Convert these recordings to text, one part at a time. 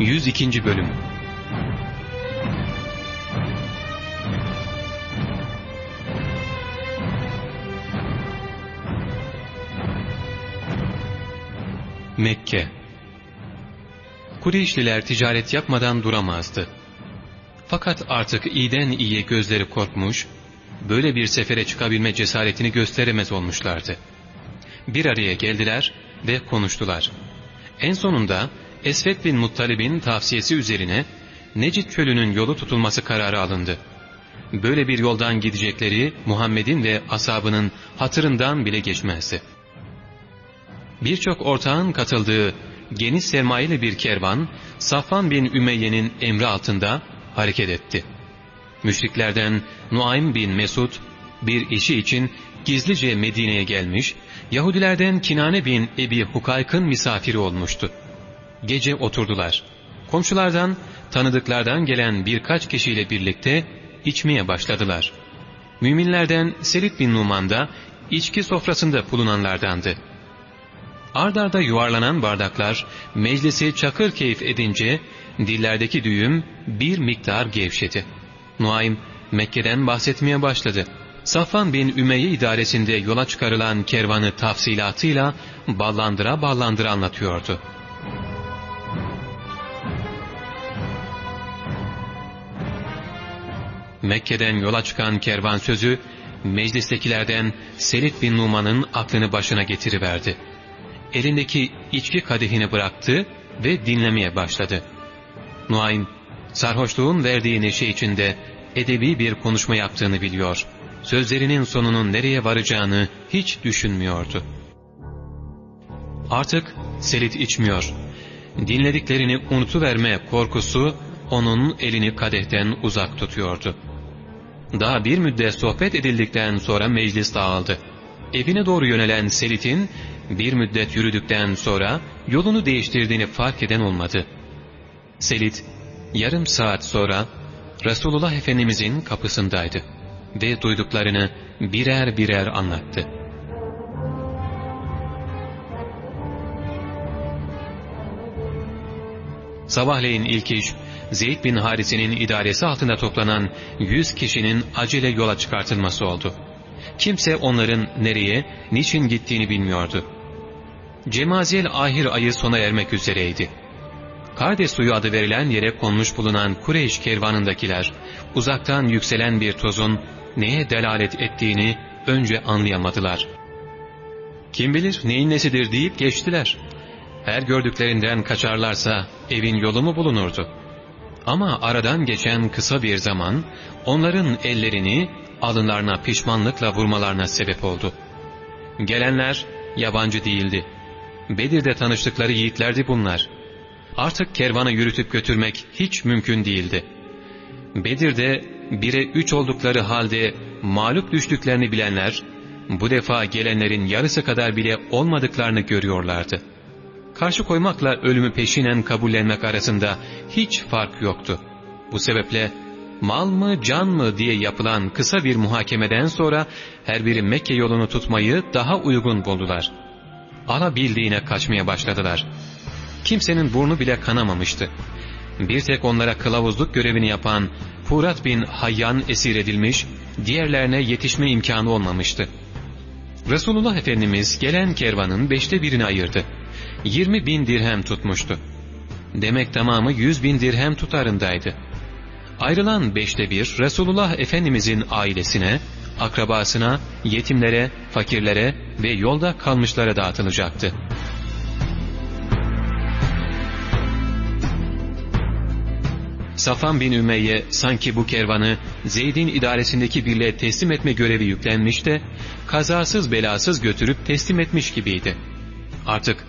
102. Bölüm Mekke Kureyşliler ticaret yapmadan duramazdı. Fakat artık iyiden iyiye gözleri korkmuş, böyle bir sefere çıkabilme cesaretini gösteremez olmuşlardı. Bir araya geldiler ve konuştular. En sonunda Esved bin Muttalib'in tavsiyesi üzerine Necid çölünün yolu tutulması kararı alındı. Böyle bir yoldan gidecekleri Muhammed'in ve asabının hatırından bile geçmezdi. Birçok ortağın katıldığı geniş sermayeli bir kervan Safvan bin Ümeyye'nin emri altında hareket etti. Müşriklerden Nuaym bin Mesud bir işi için gizlice Medine'ye gelmiş, Yahudilerden Kinane bin Ebi Hukayk'ın misafiri olmuştu. Gece oturdular. Komşulardan, tanıdıklardan gelen birkaç kişiyle birlikte içmeye başladılar. Müminlerden Selit bin Numan da içki sofrasında bulunanlardandı. Ardarda yuvarlanan bardaklar meclisi çakır keyif edince dillerdeki düğüm bir miktar gevşedi. Nuaym Mekke'den bahsetmeye başladı. Safvan bin Ümeyye idaresinde yola çıkarılan kervanı tafsilatıyla ballandıra ballandıra anlatıyordu. Mekke'den yola çıkan kervan sözü meclistekilerden Selit bin Numan'ın aklını başına getiriverdi. Elindeki içki kadehini bıraktı ve dinlemeye başladı. Nuaym, sarhoşluğun verdiği neşe içinde edebi bir konuşma yaptığını biliyor. Sözlerinin sonunun nereye varacağını hiç düşünmüyordu. Artık Selit içmiyor. Dinlediklerini unutuverme korkusu onun elini kadehten uzak tutuyordu. Daha bir müddet sohbet edildikten sonra meclis dağıldı. Evine doğru yönelen Selit'in bir müddet yürüdükten sonra yolunu değiştirdiğini fark eden olmadı. Selit yarım saat sonra Resulullah Efendimizin kapısındaydı ve duyduklarını birer birer anlattı. Sabahleyin ilk iş Zeyd bin Harise'nin idaresi altında toplanan yüz kişinin acele yola çıkartılması oldu. Kimse onların nereye, niçin gittiğini bilmiyordu. Cemaziyel ahir ayı sona ermek üzereydi. Kardes suyu adı verilen yere konmuş bulunan Kureyş kervanındakiler, uzaktan yükselen bir tozun neye delalet ettiğini önce anlayamadılar. Kim bilir neyin nesidir deyip geçtiler. Her gördüklerinden kaçarlarsa evin yolu mu bulunurdu? Ama aradan geçen kısa bir zaman onların ellerini alınlarına pişmanlıkla vurmalarına sebep oldu. Gelenler yabancı değildi. Bedir'de tanıştıkları yiğitlerdi bunlar. Artık kervanı yürütüp götürmek hiç mümkün değildi. Bedir'de bire üç oldukları halde mağlup düştüklerini bilenler, bu defa gelenlerin yarısı kadar bile olmadıklarını görüyorlardı. Karşı koymakla ölümü peşinen kabullenmek arasında hiç fark yoktu. Bu sebeple mal mı can mı diye yapılan kısa bir muhakemeden sonra her biri Mekke yolunu tutmayı daha uygun buldular. Alabildiğine kaçmaya başladılar. Kimsenin burnu bile kanamamıştı. Bir tek onlara kılavuzluk görevini yapan Furat bin Hayyan esir edilmiş, diğerlerine yetişme imkanı olmamıştı. Resulullah Efendimiz gelen kervanın beşte birini ayırdı. 20 bin dirhem tutmuştu. Demek tamamı 100 bin dirhem tutarındaydı. Ayrılan beşte bir Resulullah Efendimizin ailesine, akrabasına, yetimlere, fakirlere ve yolda kalmışlara dağıtılacaktı. Safan bin Ümeyye sanki bu kervanı Zeyd'in idaresindeki birliğe teslim etme görevi yüklenmiş de kazasız belasız götürüp teslim etmiş gibiydi. Artık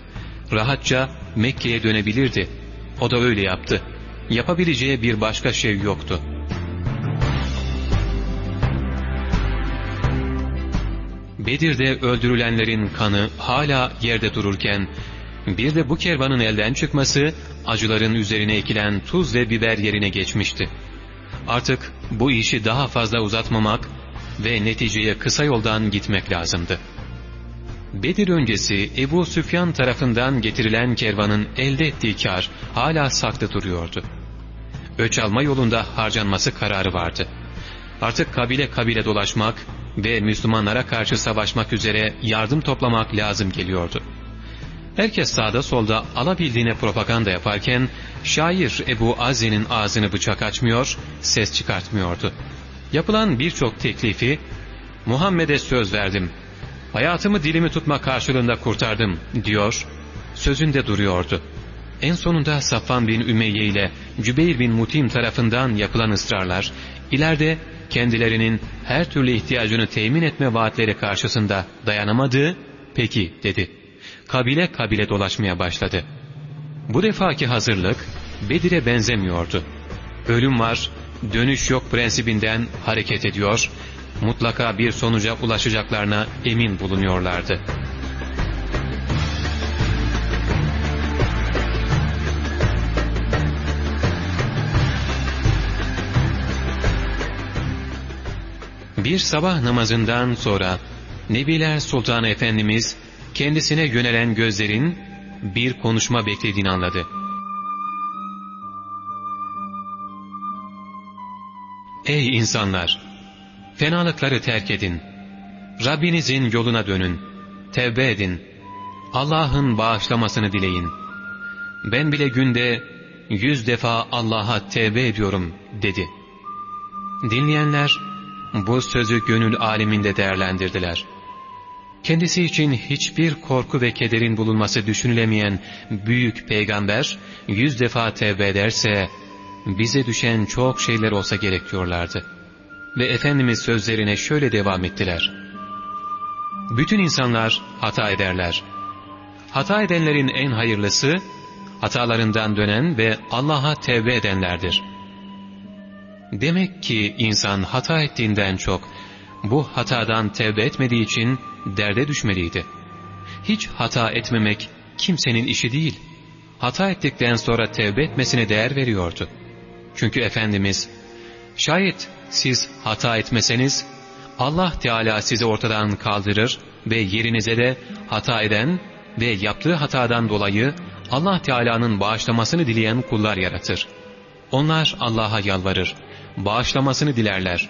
rahatça Mekke'ye dönebilirdi. O da öyle yaptı. Yapabileceği bir başka şey yoktu. Bedir'de öldürülenlerin kanı hala yerde dururken, bir de bu kervanın elden çıkması, acıların üzerine ekilen tuz ve biber yerine geçmişti. Artık bu işi daha fazla uzatmamak ve neticeye kısa yoldan gitmek lazımdı. Bedir öncesi Ebu Süfyan tarafından getirilen kervanın elde ettiği kar hala saklı duruyordu. Öç alma yolunda harcanması kararı vardı. Artık kabile kabile dolaşmak ve Müslümanlara karşı savaşmak üzere yardım toplamak lazım geliyordu. Herkes sağda solda alabildiğine propaganda yaparken şair Ebu Azze'nin ağzını bıçak açmıyor, ses çıkartmıyordu. Yapılan birçok teklifi Muhammed'e söz verdim, hayatımı dilimi tutma karşılığında kurtardım diyor, sözünde duruyordu. En sonunda Safvan bin Ümeyye ile Cübeyr bin Mutim tarafından yapılan ısrarlar, ileride kendilerinin her türlü ihtiyacını temin etme vaatleri karşısında dayanamadığı, peki dedi. Kabile kabile dolaşmaya başladı. Bu defaki hazırlık Bedir'e benzemiyordu. Ölüm var, dönüş yok prensibinden hareket ediyor, mutlaka bir sonuca ulaşacaklarına emin bulunuyorlardı. Bir sabah namazından sonra Nebiler Sultanı Efendimiz kendisine yönelen gözlerin bir konuşma beklediğini anladı. Ey insanlar! Fenalıkları terk edin. Rabbinizin yoluna dönün. Tevbe edin. Allah'ın bağışlamasını dileyin. Ben bile günde yüz defa Allah'a tevbe ediyorum dedi. Dinleyenler bu sözü gönül aleminde değerlendirdiler. Kendisi için hiçbir korku ve kederin bulunması düşünülemeyen büyük peygamber yüz defa tevbe ederse bize düşen çok şeyler olsa gerek diyorlardı. Ve Efendimiz sözlerine şöyle devam ettiler. Bütün insanlar hata ederler. Hata edenlerin en hayırlısı hatalarından dönen ve Allah'a tevbe edenlerdir. Demek ki insan hata ettiğinden çok bu hatadan tevbe etmediği için derde düşmeliydi. Hiç hata etmemek kimsenin işi değil. Hata ettikten sonra tevbe etmesine değer veriyordu. Çünkü Efendimiz, şayet siz hata etmeseniz, Allah Teala sizi ortadan kaldırır ve yerinize de hata eden ve yaptığı hatadan dolayı Allah Teala'nın bağışlamasını dileyen kullar yaratır. Onlar Allah'a yalvarır, bağışlamasını dilerler.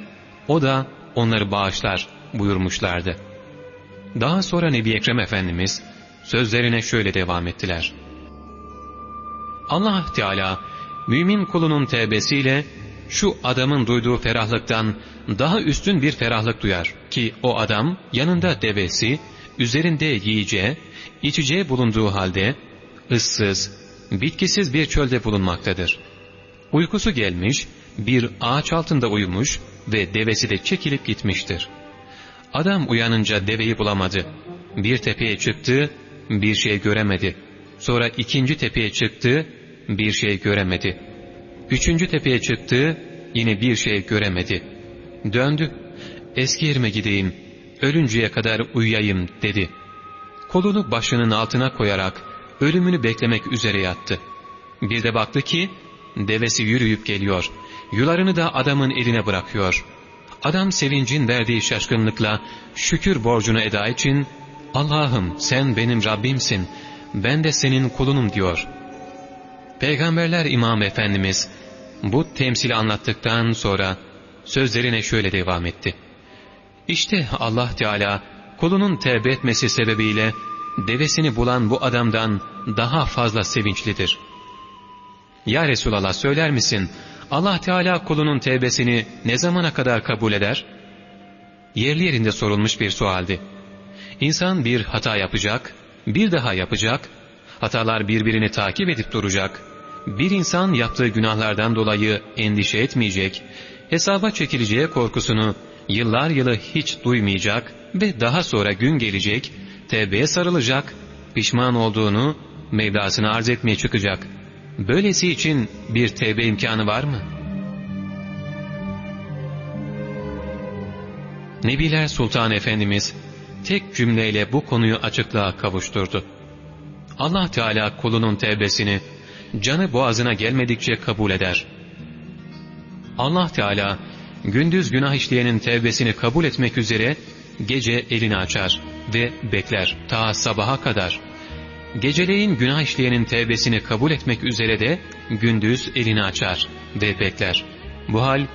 O da onları bağışlar buyurmuşlardı. Daha sonra Nebi Ekrem Efendimiz sözlerine şöyle devam ettiler. Allah Teala mümin kulunun tevbesiyle şu adamın duyduğu ferahlıktan daha üstün bir ferahlık duyar ki o adam yanında devesi, üzerinde yiyeceği, içeceği bulunduğu halde ıssız, bitkisiz bir çölde bulunmaktadır. Uykusu gelmiş, bir ağaç altında uyumuş ve devesi de çekilip gitmiştir. Adam uyanınca deveyi bulamadı. Bir tepeye çıktı, bir şey göremedi. Sonra ikinci tepeye çıktı, bir şey göremedi. Üçüncü tepeye çıktı, yine bir şey göremedi. Döndü. Eski yerime gideyim, ölünceye kadar uyuyayım dedi. Kolunu başının altına koyarak ölümünü beklemek üzere yattı. Bir de baktı ki devesi yürüyüp geliyor. Yularını da adamın eline bırakıyor. Adam sevincin verdiği şaşkınlıkla şükür borcunu eda için Allah'ım sen benim Rabbimsin, ben de senin kulunum diyor. Peygamberler İmam Efendimiz bu temsili anlattıktan sonra sözlerine şöyle devam etti. İşte Allah Teala kulunun tevbe etmesi sebebiyle devesini bulan bu adamdan daha fazla sevinçlidir. Ya Resulallah söyler misin Allah Teala kulunun tevbesini ne zamana kadar kabul eder? Yerli yerinde sorulmuş bir sualdi. İnsan bir hata yapacak, bir daha yapacak, hatalar birbirini takip edip duracak. Bir insan yaptığı günahlardan dolayı endişe etmeyecek, hesaba çekileceği korkusunu yıllar yılı hiç duymayacak ve daha sonra gün gelecek, tevbeye sarılacak, pişman olduğunu Mevlasına arz etmeye çıkacak. Böylesi için bir tevbe imkanı var mı? Nebiler Sultan Efendimiz tek cümleyle bu konuyu açıklığa kavuşturdu. Allah Teala kulunun tevbesini canı boğazına gelmedikçe kabul eder. Allah Teala gündüz günah işleyenin tevbesini kabul etmek üzere gece elini açar ve bekler ta sabaha kadar. Geceleyin günah işleyenin tevbesini kabul etmek üzere de gündüz elini açar ve bekler. Bu hal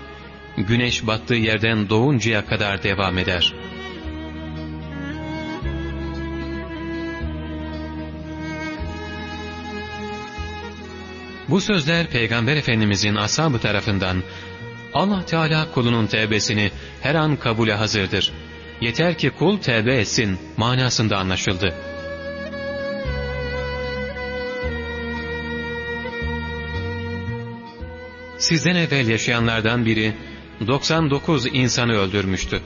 güneş battığı yerden doğuncaya kadar devam eder. Bu sözler Peygamber Efendimizin ashabı tarafından Allah Teala kulunun tevbesini her an kabule hazırdır. Yeter ki kul tevbe etsin manasında anlaşıldı. Sizden evvel yaşayanlardan biri 99 insanı öldürmüştü.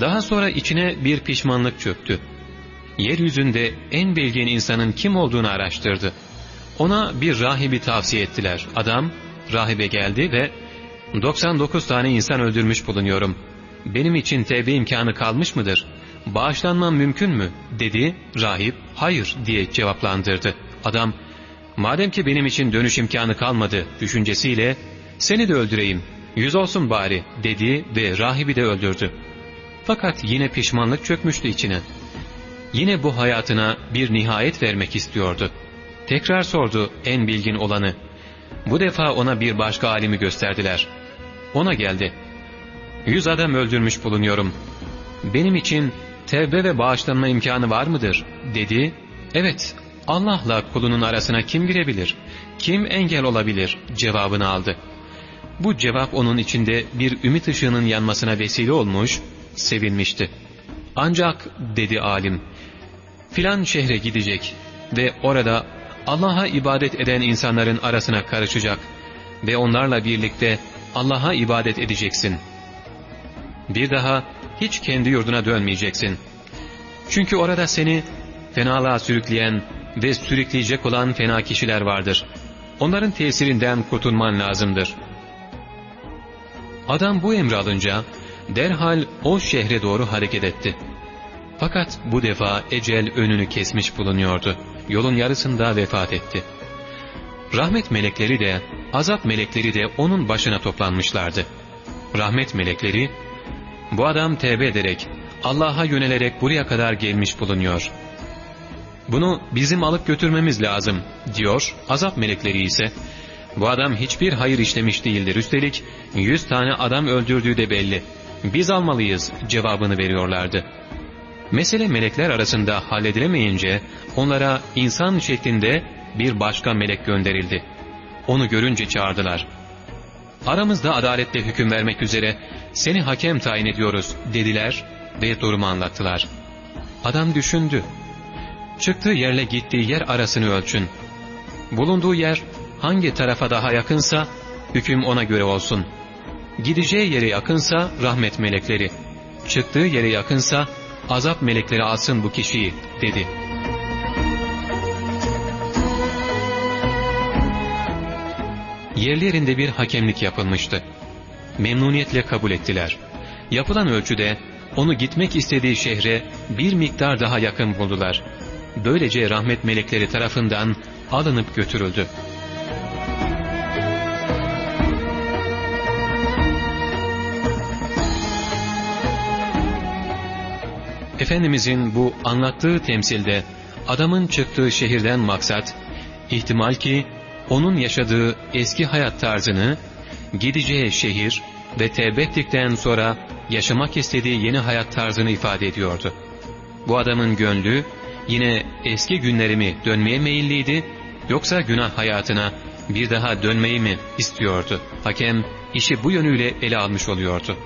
Daha sonra içine bir pişmanlık çöktü. Yeryüzünde en bilgin insanın kim olduğunu araştırdı. Ona bir rahibi tavsiye ettiler. Adam rahibe geldi ve 99 tane insan öldürmüş bulunuyorum. Benim için tevbe imkanı kalmış mıdır? Bağışlanmam mümkün mü? dedi. Rahip hayır diye cevaplandırdı. Adam madem ki benim için dönüş imkanı kalmadı düşüncesiyle seni de öldüreyim yüz olsun bari dedi ve rahibi de öldürdü. Fakat yine pişmanlık çökmüştü içine. Yine bu hayatına bir nihayet vermek istiyordu. Tekrar sordu en bilgin olanı. Bu defa ona bir başka alimi gösterdiler. Ona geldi. Yüz adam öldürmüş bulunuyorum. Benim için tevbe ve bağışlanma imkanı var mıdır? dedi. Evet, Allah'la kulunun arasına kim girebilir? Kim engel olabilir? cevabını aldı. Bu cevap onun içinde bir ümit ışığının yanmasına vesile olmuş, sevinmişti. Ancak dedi alim, filan şehre gidecek ve orada Allah'a ibadet eden insanların arasına karışacak ve onlarla birlikte Allah'a ibadet edeceksin. Bir daha hiç kendi yurduna dönmeyeceksin. Çünkü orada seni fenalığa sürükleyen ve sürükleyecek olan fena kişiler vardır. Onların tesirinden kurtulman lazımdır. Adam bu emri alınca derhal o şehre doğru hareket etti. Fakat bu defa ecel önünü kesmiş bulunuyordu. Yolun yarısında vefat etti. Rahmet melekleri de, azap melekleri de onun başına toplanmışlardı. Rahmet melekleri, bu adam tevbe ederek, Allah'a yönelerek buraya kadar gelmiş bulunuyor. Bunu bizim alıp götürmemiz lazım, diyor. Azap melekleri ise, bu adam hiçbir hayır işlemiş değildir. Üstelik yüz tane adam öldürdüğü de belli. Biz almalıyız cevabını veriyorlardı. Mesele melekler arasında halledilemeyince onlara insan şeklinde bir başka melek gönderildi. Onu görünce çağırdılar. Aramızda adaletle hüküm vermek üzere seni hakem tayin ediyoruz dediler ve durumu anlattılar. Adam düşündü. Çıktığı yerle gittiği yer arasını ölçün. Bulunduğu yer hangi tarafa daha yakınsa hüküm ona göre olsun. Gideceği yere yakınsa rahmet melekleri, çıktığı yere yakınsa azap melekleri alsın bu kişiyi dedi. Yerlerinde bir hakemlik yapılmıştı. Memnuniyetle kabul ettiler. Yapılan ölçüde onu gitmek istediği şehre bir miktar daha yakın buldular. Böylece rahmet melekleri tarafından alınıp götürüldü. Efendimizin bu anlattığı temsilde adamın çıktığı şehirden maksat, ihtimal ki onun yaşadığı eski hayat tarzını, gideceği şehir ve tevbe ettikten sonra yaşamak istediği yeni hayat tarzını ifade ediyordu. Bu adamın gönlü yine eski günlerimi dönmeye meyilliydi, yoksa günah hayatına bir daha dönmeyi mi istiyordu? Hakem işi bu yönüyle ele almış oluyordu.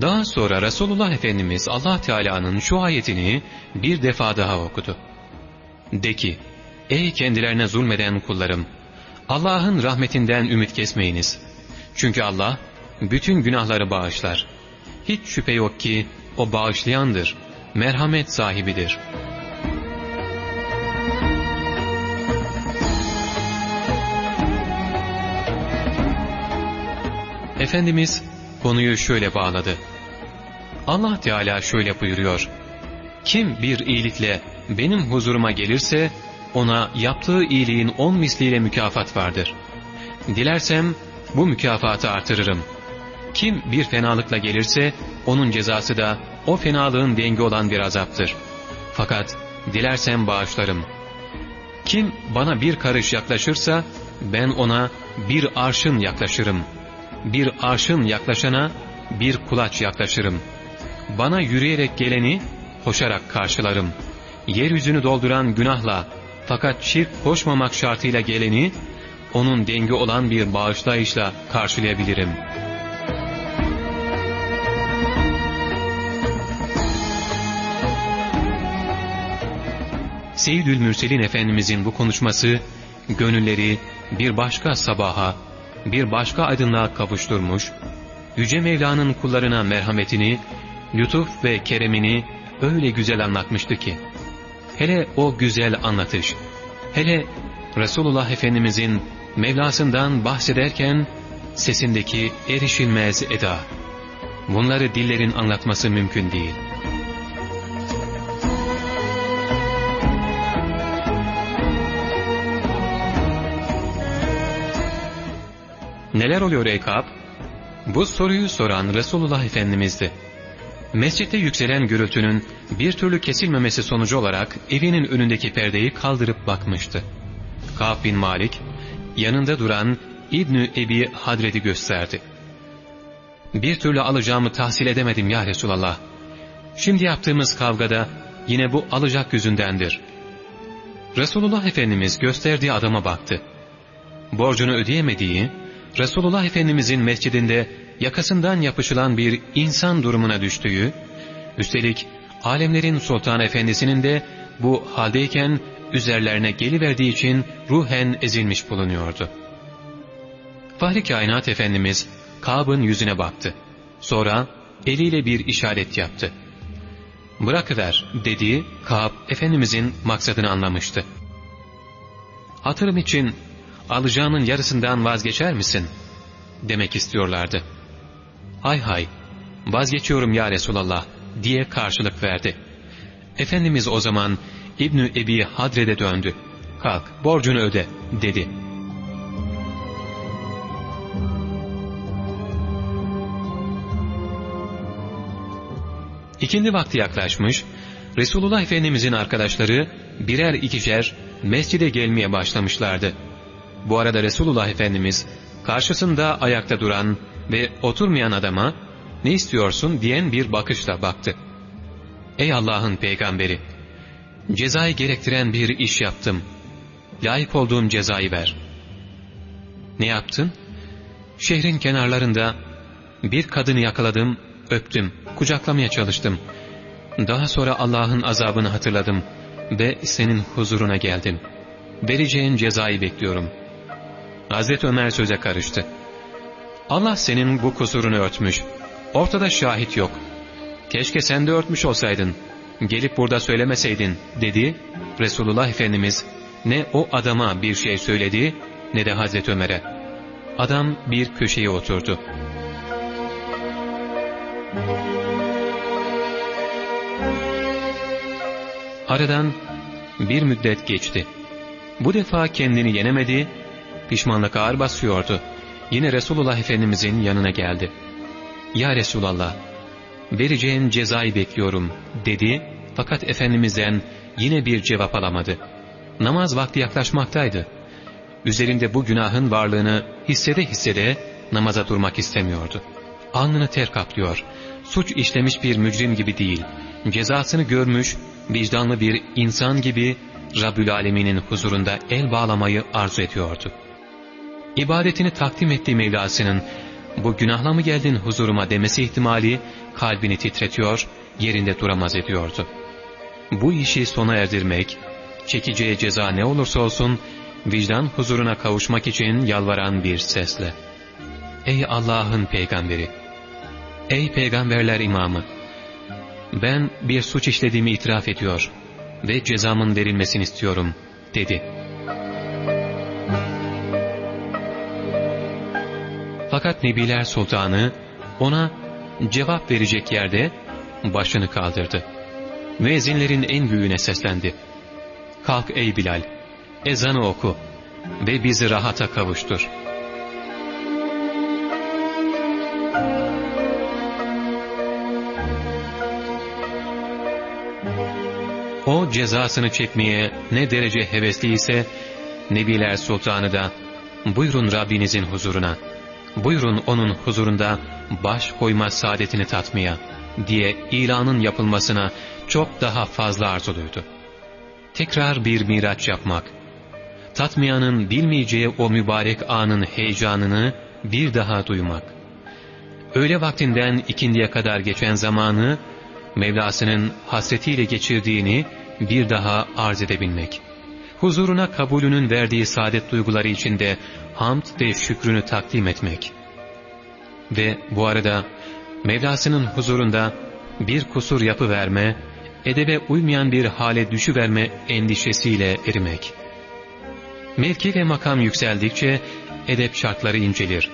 Daha sonra Resulullah Efendimiz Allah Teala'nın şu ayetini bir defa daha okudu. De ki, ey kendilerine zulmeden kullarım, Allah'ın rahmetinden ümit kesmeyiniz. Çünkü Allah bütün günahları bağışlar. Hiç şüphe yok ki o bağışlayandır, merhamet sahibidir. Efendimiz konuyu şöyle bağladı. Allah Teala şöyle buyuruyor. Kim bir iyilikle benim huzuruma gelirse ona yaptığı iyiliğin on misliyle mükafat vardır. Dilersem bu mükafatı artırırım. Kim bir fenalıkla gelirse onun cezası da o fenalığın dengi olan bir azaptır. Fakat dilersem bağışlarım. Kim bana bir karış yaklaşırsa ben ona bir arşın yaklaşırım. Bir arşın yaklaşana bir kulaç yaklaşırım. Bana yürüyerek geleni koşarak karşılarım. Yeryüzünü dolduran günahla fakat şirk koşmamak şartıyla geleni onun dengi olan bir bağışlayışla karşılayabilirim. Seyyidül Mürselin Efendimizin bu konuşması, gönülleri bir başka sabaha, bir başka aydınlığa kavuşturmuş, Yüce Mevla'nın kullarına merhametini, lütuf ve keremini öyle güzel anlatmıştı ki, hele o güzel anlatış, hele Resulullah Efendimizin Mevlasından bahsederken sesindeki erişilmez eda, bunları dillerin anlatması mümkün değil. Neler oluyor ey Ka'b? Bu soruyu soran Resulullah Efendimiz'di. Mescitte yükselen gürültünün bir türlü kesilmemesi sonucu olarak evinin önündeki perdeyi kaldırıp bakmıştı. Ka'b bin Malik, yanında duran İbnü Ebi Hadred'i gösterdi. Bir türlü alacağımı tahsil edemedim ya Resulallah. Şimdi yaptığımız kavgada yine bu alacak yüzündendir. Resulullah Efendimiz gösterdiği adama baktı. Borcunu ödeyemediği, Resulullah Efendimizin mescidinde yakasından yapışılan bir insan durumuna düştüğü, üstelik alemlerin sultan efendisinin de bu haldeyken üzerlerine geliverdiği için ruhen ezilmiş bulunuyordu. Fahri Kainat Efendimiz Kab'ın yüzüne baktı. Sonra eliyle bir işaret yaptı. Bırakıver dediği Kab Efendimizin maksadını anlamıştı. Hatırım için alacağının yarısından vazgeçer misin? Demek istiyorlardı. Hay hay, vazgeçiyorum ya Resulallah diye karşılık verdi. Efendimiz o zaman İbnü Ebi Hadred'e döndü. Kalk borcunu öde dedi. İkindi vakti yaklaşmış, Resulullah Efendimizin arkadaşları birer ikişer mescide gelmeye başlamışlardı. Bu arada Resulullah Efendimiz karşısında ayakta duran ve oturmayan adama ne istiyorsun diyen bir bakışla baktı. Ey Allah'ın peygamberi! Cezayı gerektiren bir iş yaptım. Layık olduğum cezayı ver. Ne yaptın? Şehrin kenarlarında bir kadını yakaladım, öptüm, kucaklamaya çalıştım. Daha sonra Allah'ın azabını hatırladım ve senin huzuruna geldim. Vereceğin cezayı bekliyorum. Hazreti Ömer söze karıştı. Allah senin bu kusurunu örtmüş. Ortada şahit yok. Keşke sen de örtmüş olsaydın. Gelip burada söylemeseydin dedi. Resulullah Efendimiz ne o adama bir şey söyledi ne de Hazreti Ömer'e. Adam bir köşeye oturdu. Aradan bir müddet geçti. Bu defa kendini yenemedi, pişmanlık ağır basıyordu. Yine Resulullah Efendimizin yanına geldi. ''Ya Resulallah, vereceğin cezayı bekliyorum.'' dedi fakat Efendimiz'den yine bir cevap alamadı. Namaz vakti yaklaşmaktaydı. Üzerinde bu günahın varlığını hissede hissede namaza durmak istemiyordu. Alnını ter kaplıyor, suç işlemiş bir mücrim gibi değil, cezasını görmüş, vicdanlı bir insan gibi Rabbül Alemin'in huzurunda el bağlamayı arzu ediyordu. İbadetini takdim ettiği Mevlasının bu günahla mı geldin huzuruma demesi ihtimali kalbini titretiyor, yerinde duramaz ediyordu. Bu işi sona erdirmek, çekeceği ceza ne olursa olsun vicdan huzuruna kavuşmak için yalvaran bir sesle. Ey Allah'ın peygamberi! Ey peygamberler imamı! Ben bir suç işlediğimi itiraf ediyor ve cezamın verilmesini istiyorum dedi. Fakat Nebiler Sultanı ona cevap verecek yerde başını kaldırdı. Müezzinlerin en büyüğüne seslendi. Kalk ey Bilal, ezanı oku ve bizi rahata kavuştur. O cezasını çekmeye ne derece hevesliyse Nebiler Sultanı da buyurun Rabbinizin huzuruna.'' Buyurun onun huzurunda baş koyma saadetini tatmaya diye ilanın yapılmasına çok daha fazla arzuluydu. Tekrar bir miraç yapmak, tatmayanın bilmeyeceği o mübarek anın heyecanını bir daha duymak. Öğle vaktinden ikindiye kadar geçen zamanı, Mevlasının hasretiyle geçirdiğini bir daha arz edebilmek. Huzuruna kabulünün verdiği saadet duyguları içinde hamd ve şükrünü takdim etmek. Ve bu arada Mevlasının huzurunda bir kusur yapıverme, edebe uymayan bir hale düşüverme endişesiyle erimek. Mevki ve makam yükseldikçe edep şartları incelir.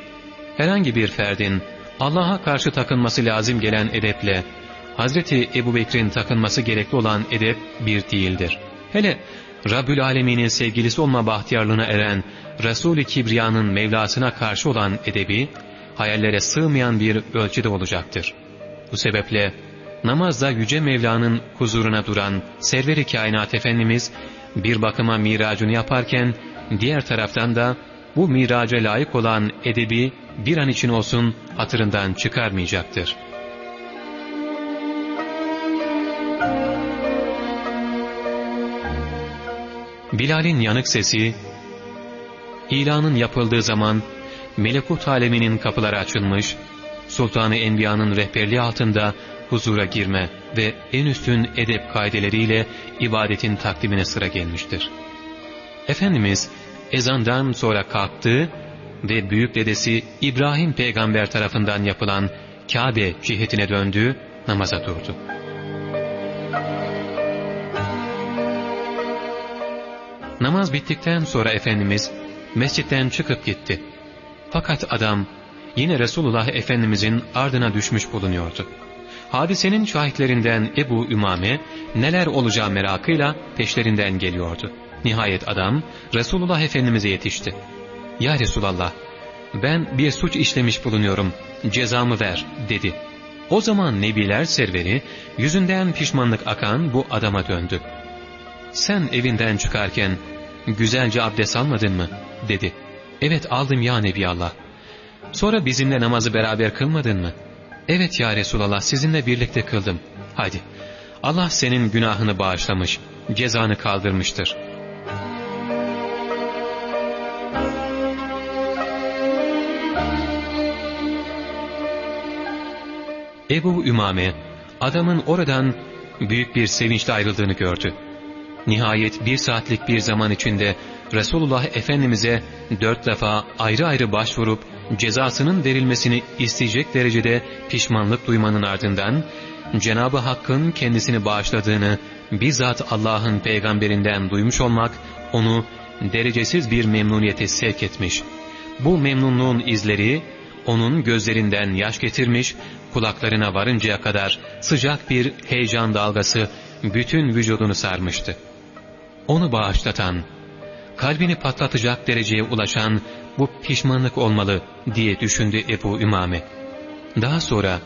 Herhangi bir ferdin Allah'a karşı takınması lazım gelen edeple, Hazreti Ebu Bekir'in takınması gerekli olan edep bir değildir. Hele Rabbül Alemin'in sevgilisi olma bahtiyarlığına eren Resul-i Kibriya'nın Mevlasına karşı olan edebi, hayallere sığmayan bir ölçüde olacaktır. Bu sebeple namazda Yüce Mevla'nın huzuruna duran Server-i Kainat Efendimiz bir bakıma miracını yaparken diğer taraftan da bu miraca layık olan edebi bir an için olsun hatırından çıkarmayacaktır. Bilal'in yanık sesi, ilanın yapıldığı zaman melekut aleminin kapıları açılmış, Sultan-ı Enbiya'nın rehberliği altında huzura girme ve en üstün edep kaideleriyle ibadetin takdimine sıra gelmiştir. Efendimiz ezandan sonra kalktı ve büyük dedesi İbrahim peygamber tarafından yapılan Kabe cihetine döndü, namaza durdu. Namaz bittikten sonra Efendimiz mescitten çıkıp gitti. Fakat adam yine Resulullah Efendimizin ardına düşmüş bulunuyordu. Hadisenin şahitlerinden Ebu Ümame neler olacağı merakıyla peşlerinden geliyordu. Nihayet adam Resulullah Efendimiz'e yetişti. ''Ya Resulallah, ben bir suç işlemiş bulunuyorum, cezamı ver.'' dedi. O zaman Nebiler serveri yüzünden pişmanlık akan bu adama döndü. ''Sen evinden çıkarken güzelce abdest almadın mı?'' Dedi. ''Evet aldım ya Nebiallah.'' ''Sonra bizimle namazı beraber kılmadın mı?'' ''Evet ya Resulallah sizinle birlikte kıldım. Hadi Allah senin günahını bağışlamış, cezanı kaldırmıştır.'' Ebu Ümame, adamın oradan büyük bir sevinçle ayrıldığını gördü. Nihayet bir saatlik bir zaman içinde Resulullah Efendimiz'e dört defa ayrı ayrı başvurup cezasının verilmesini isteyecek derecede pişmanlık duymanın ardından Cenab-ı Hakk'ın kendisini bağışladığını bizzat Allah'ın peygamberinden duymuş olmak onu derecesiz bir memnuniyete sevk etmiş. Bu memnunluğun izleri onun gözlerinden yaş getirmiş, kulaklarına varıncaya kadar sıcak bir heyecan dalgası bütün vücudunu sarmıştı. Onu bağışlatan, kalbini patlatacak dereceye ulaşan bu pişmanlık olmalı diye düşündü Ebu Ümame. Daha sonra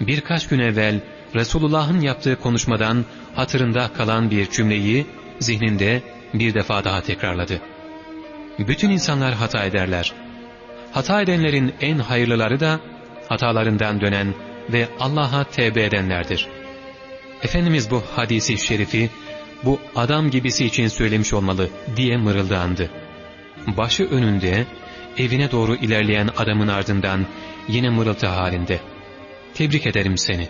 birkaç gün evvel Resulullah'ın yaptığı konuşmadan hatırında kalan bir cümleyi zihninde bir defa daha tekrarladı. Bütün insanlar hata ederler. Hata edenlerin en hayırlıları da hatalarından dönen ve Allah'a tevbe edenlerdir. Efendimiz bu hadisi şerifi bu adam gibisi için söylemiş olmalı diye mırıldandı. Başı önünde evine doğru ilerleyen adamın ardından yine mırıltı halinde. Tebrik ederim seni.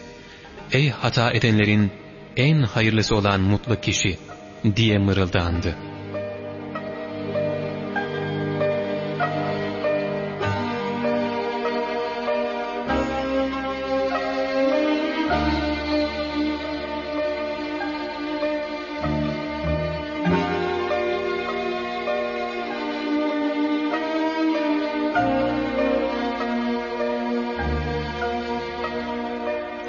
Ey hata edenlerin en hayırlısı olan mutlu kişi diye mırıldandı.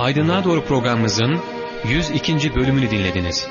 Aydınlığa Doğru programımızın 102. bölümünü dinlediniz.